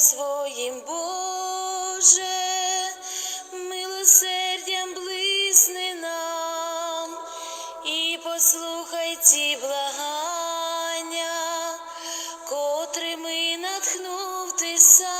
своїм, Боже, милосердям блисни нам. І послухай ці благання, котрими натхнув ти сам,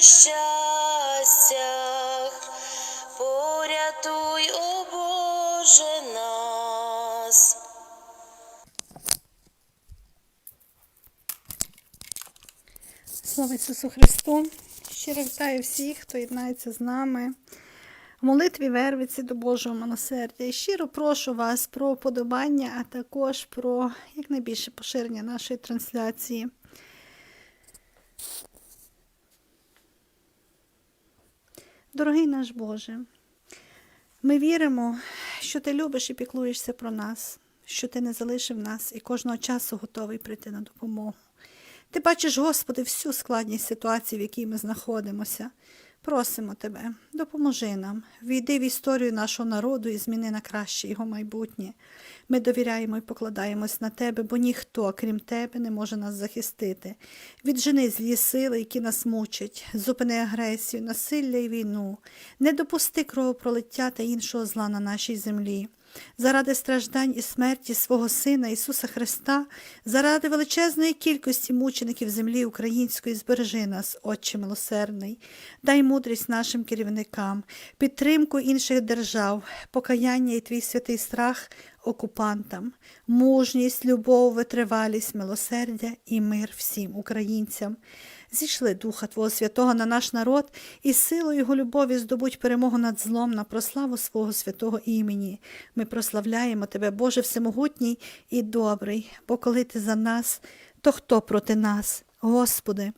нещастях, порятуй, о Боже нас. Слава Ісусу Христу! Щиро вітаю всіх, хто єднається з нами в молитві вервиці до Божого милосердя. І щиро прошу вас про вподобання, а також про якнайбільше поширення нашої трансляції. Дорогий наш Боже, ми віримо, що Ти любиш і піклуєшся про нас, що Ти не залишив нас і кожного часу готовий прийти на допомогу. Ти бачиш, Господи, всю складність ситуації, в якій ми знаходимося. Просимо Тебе, допоможи нам, війди в історію нашого народу і зміни на краще його майбутнє. Ми довіряємо і покладаємось на Тебе, бо ніхто, крім Тебе, не може нас захистити. Віджени злі сили, які нас мучать, зупини агресію, насилля і війну, не допусти кровопролиття та іншого зла на нашій землі. Заради страждань і смерті свого Сина Ісуса Христа, заради величезної кількості мучеників землі української, збережи нас, Отче милосердний, дай мудрість нашим керівникам, підтримку інших держав, покаяння і твій святий страх окупантам, мужність, любов, витривалість, милосердя і мир всім українцям. Зійшли Духа Твого Святого на наш народ і силою Його любові здобуть перемогу над злом на прославу свого святого імені. Ми прославляємо Тебе, Боже Всемогутній і добрий, бо коли Ти за нас, то хто проти нас, Господи?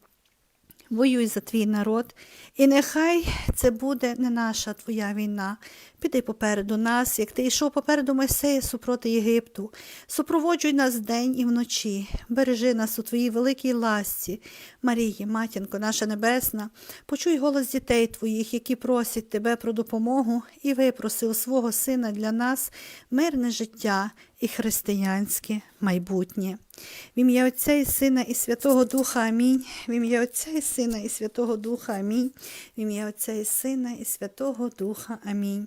Воюй за твій народ, і нехай це буде не наша твоя війна. Піди попереду нас, як ти йшов попереду Мойсея супроти Єгипту. Супроводжуй нас день і вночі, бережи нас у твоїй великій ласці. Марії, матінко, наша небесна, почуй голос дітей твоїх, які просять тебе про допомогу, і випроси у свого сина для нас мирне життя і християнське майбутнє. В ім'я Отця і Сина і Святого Духа Амінь. В ім'я Отця і Сина і Святого Духа Амінь. В ім'я Отця і Сина і Святого Духа Амінь.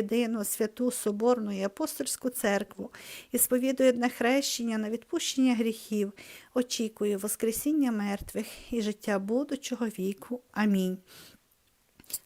єдину святу Соборну і апостольську церкву, і сповідує на хрещення на відпущення гріхів, очікує Воскресіння мертвих і життя будучого віку. Амінь.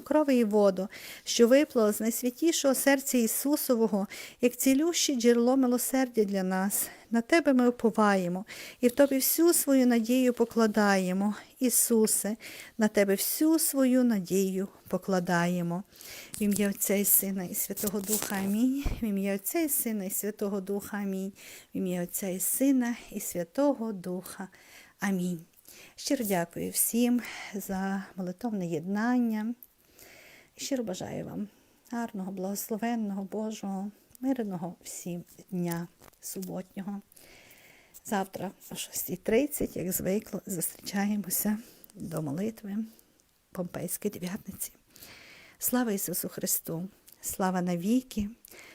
Крови і воду, що виплало з найсвятішого серця Ісусового, як цілюще джерело милосердя для нас. На Тебе ми уповаємо і в Тобі всю свою надію покладаємо. Ісусе, на Тебе всю свою надію покладаємо. В ім'я Отця і Сина і Святого Духа Амінь. В ім'я Отця і Сина і Святого Духа Амінь. В ім'я Отця і Сина і Святого Духа. Амінь. Щиро дякую всім за молитовне єднання. Щиро бажаю вам гарного, благословенного, Божого, мирного всім дня суботнього. Завтра о 6.30, як звикло, зустрічаємося до молитви Помпейської дев'ятниці. Слава Ісусу Христу! Слава навіки!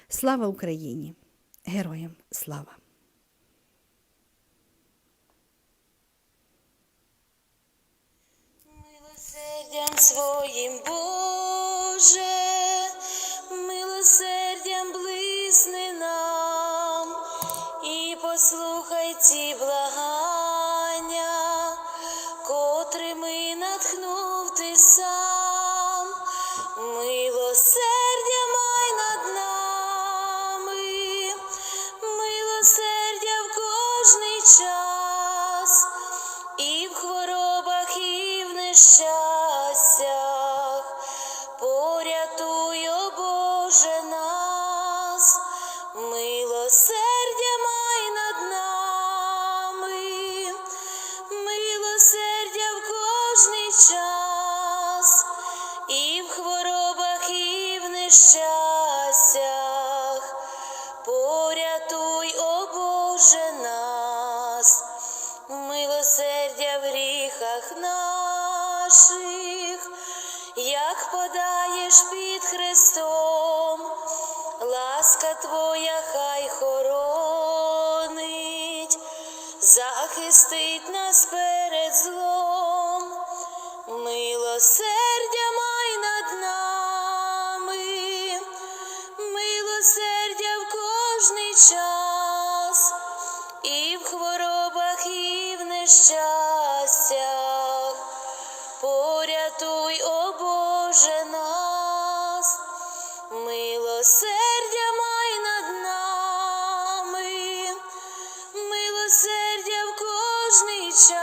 Слава Україні! Героям слава! Милосердям своїм, Боже, милосердям блисни нам і послухай ці благання, котрими натхнув ти сам, захистить нас перед злом, милосердя май над нами, милосердя в кожний час, і в хворобах, і в нещастях. Порятуй, о Боже, нас, милосердя кожний